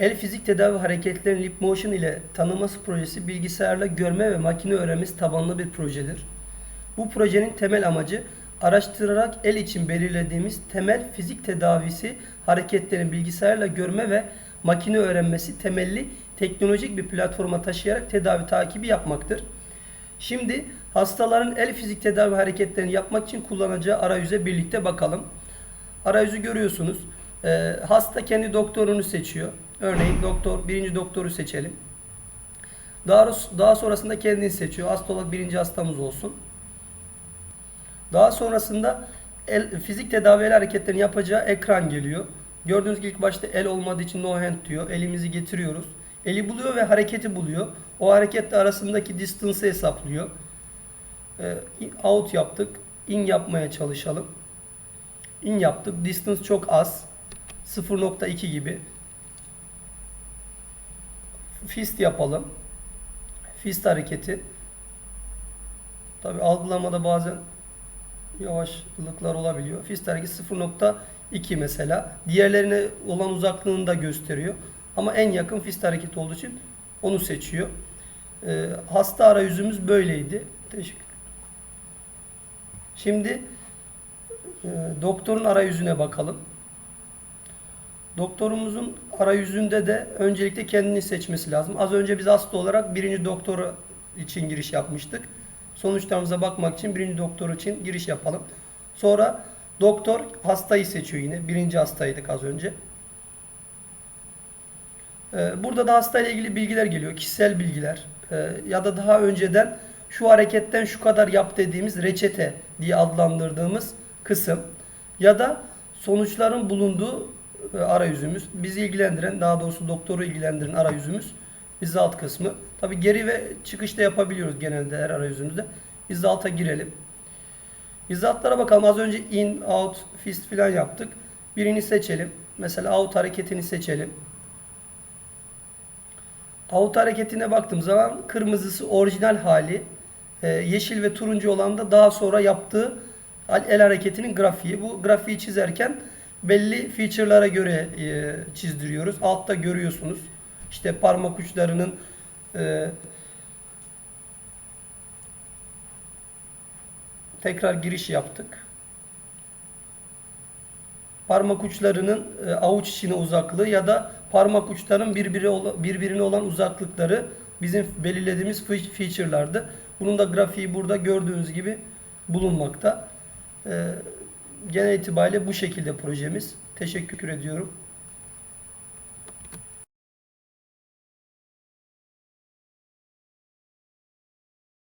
El fizik tedavi hareketlerini Lip Motion ile tanıması projesi bilgisayarla görme ve makine öğrenmesi tabanlı bir projedir. Bu projenin temel amacı araştırarak el için belirlediğimiz temel fizik tedavisi hareketlerin bilgisayarla görme ve makine öğrenmesi temelli teknolojik bir platforma taşıyarak tedavi takibi yapmaktır. Şimdi hastaların el fizik tedavi hareketlerini yapmak için kullanacağı arayüze birlikte bakalım. Arayüzü görüyorsunuz. Ee, hasta kendi doktorunu seçiyor. Örneğin doktor birinci doktoru seçelim. Daha, daha sonrasında kendini seçiyor. Hasta olarak birinci hastamız olsun. Daha sonrasında el, fizik tedavi el hareketlerini yapacağı ekran geliyor. Gördüğünüz gibi ilk başta el olmadığı için no hand diyor. Elimizi getiriyoruz. Eli buluyor ve hareketi buluyor. O hareketle arasındaki distance'ı hesaplıyor. Ee, out yaptık. In yapmaya çalışalım. In yaptık. Distance çok az. 0.2 gibi. Fist yapalım. Fist hareketi. Tabi algılamada bazen yavaşlıklar olabiliyor. Fist hareketi 0.2 mesela. Diğerlerine olan uzaklığını da gösteriyor. Ama en yakın fist hareketi olduğu için onu seçiyor. Ee, hasta arayüzümüz böyleydi. Teşekkür. Şimdi e, doktorun arayüzüne bakalım. Doktorumuzun arayüzünde de öncelikle kendini seçmesi lazım. Az önce biz hasta olarak birinci doktoru için giriş yapmıştık. Sonuçlarımıza bakmak için birinci doktor için giriş yapalım. Sonra doktor hastayı seçiyor yine. Birinci hastaydık az önce. Ee, Burada da hastayla ilgili bilgiler geliyor. Kişisel bilgiler. Ee, Ya da daha önceden şu hareketten şu kadar yap dediğimiz reçete diye adlandırdığımız kısım. Ya da sonuçların bulunduğu arayüzümüz. Bizi ilgilendiren, daha doğrusu doktoru ilgilendiren arayüzümüz. Result kısmı. Tabi geri ve çıkışta yapabiliyoruz genelde her arayüzümüzde. Result'a girelim. Result'lara bakalım. Az önce in, out, fist falan yaptık. Birini seçelim. Mesela out hareketini seçelim. Out hareketine baktığım zaman kırmızısı orijinal hali, e, yeşil ve turuncu olan da daha sonra yaptığı el hareketinin grafiği. Bu grafiği çizerken belli feature'lara göre e, çizdiriyoruz. Altta görüyorsunuz. İşte parmak uçlarının e, tekrar giriş yaptık. Parmak uçlarının e, avuç içine uzaklığı ya da parmak uçların birbiri birbirine olan uzaklıkları bizim belirlediğimiz fe- feature'lardı. Bunun da grafiği burada gördüğünüz gibi bulunmakta. E, genel itibariyle bu şekilde projemiz. Teşekkür ediyorum.